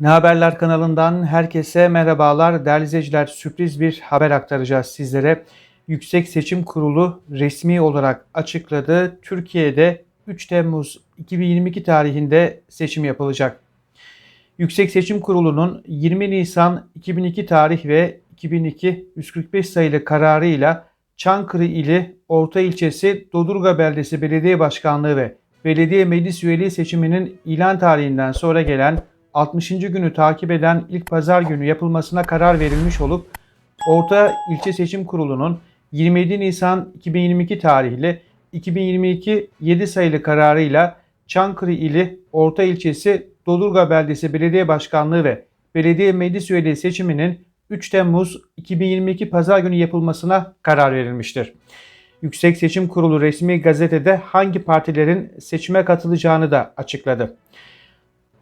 Ne Haberler kanalından herkese merhabalar. Değerli izleyiciler sürpriz bir haber aktaracağız sizlere. Yüksek Seçim Kurulu resmi olarak açıkladı. Türkiye'de 3 Temmuz 2022 tarihinde seçim yapılacak. Yüksek Seçim Kurulu'nun 20 Nisan 2002 tarih ve 2002 145 sayılı kararıyla Çankırı ili Orta ilçesi Dodurga Beldesi Belediye Başkanlığı ve Belediye Meclis Üyeliği seçiminin ilan tarihinden sonra gelen 60. günü takip eden ilk pazar günü yapılmasına karar verilmiş olup Orta İlçe Seçim Kurulu'nun 27 Nisan 2022 tarihli 2022 7 sayılı kararıyla Çankırı ili Orta İlçesi Dodurga Beldesi Belediye Başkanlığı ve Belediye Meclis Üyeliği seçiminin 3 Temmuz 2022 Pazar günü yapılmasına karar verilmiştir. Yüksek Seçim Kurulu resmi gazetede hangi partilerin seçime katılacağını da açıkladı.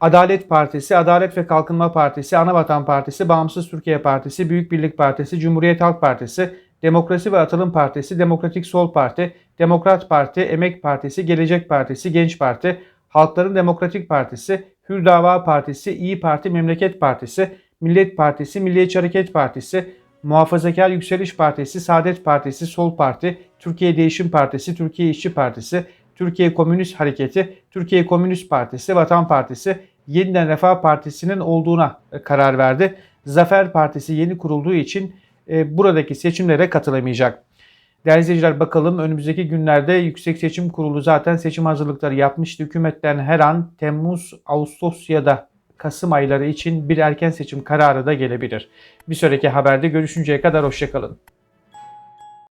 Adalet Partisi, Adalet ve Kalkınma Partisi, Anavatan Partisi, Bağımsız Türkiye Partisi, Büyük Birlik Partisi, Cumhuriyet Halk Partisi, Demokrasi ve Atılım Partisi, Demokratik Sol Parti, Demokrat Parti, Emek Partisi, Gelecek Partisi, Genç Parti, Halkların Demokratik Partisi, Hür Dava Partisi, İyi Parti, Memleket Partisi, Millet Partisi, Milliyetçi Hareket Partisi, Muhafazakar Yükseliş Partisi, Saadet Partisi, Sol Parti, Türkiye Değişim Partisi, Türkiye İşçi Partisi, Türkiye Komünist Hareketi, Türkiye Komünist Partisi, Vatan Partisi, Yeniden Refah Partisi'nin olduğuna e, karar verdi. Zafer Partisi yeni kurulduğu için e, buradaki seçimlere katılamayacak. Değerli izleyiciler bakalım önümüzdeki günlerde Yüksek Seçim Kurulu zaten seçim hazırlıkları yapmıştı. Hükümetten her an Temmuz, Ağustos ya da Kasım ayları için bir erken seçim kararı da gelebilir. Bir sonraki haberde görüşünceye kadar hoşçakalın.